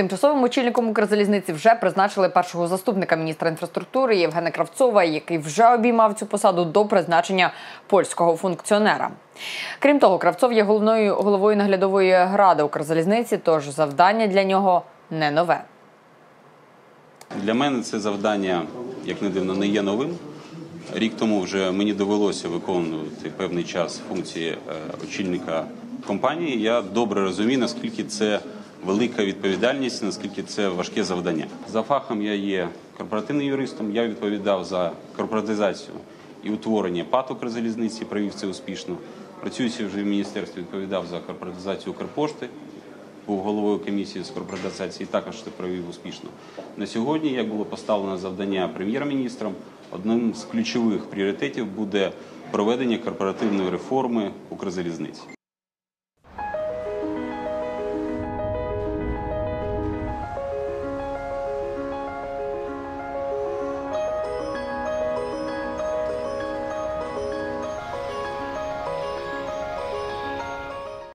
Тимчасовим очільником Укрзалізниці вже призначили першого заступника міністра інфраструктури Євгена Кравцова, який вже обіймав цю посаду до призначення польського функціонера. Крім того, Кравцов є головною головою наглядової ради Укрзалізниці, тож завдання для нього не нове. Для мене це завдання, як не дивно, не є новим. Рік тому вже мені довелося виконувати певний час функції е, очільника компанії. Я добре розумію, наскільки це велика відповідальність, наскільки це важке завдання. За фахом я є корпоративним юристом. Я відповідав за корпоратизацію і утворення ПАТ «Укрзалізниці», провів це успішно. Працюючи вже в міністерстві, відповідав за корпоратизацію Укрпошти був головою комісії з корпоратизації, також це провів успішно. На сьогодні, як було поставлено завдання прем'єр-міністром, одним з ключових пріоритетів буде проведення корпоративної реформи Укрзалізниці.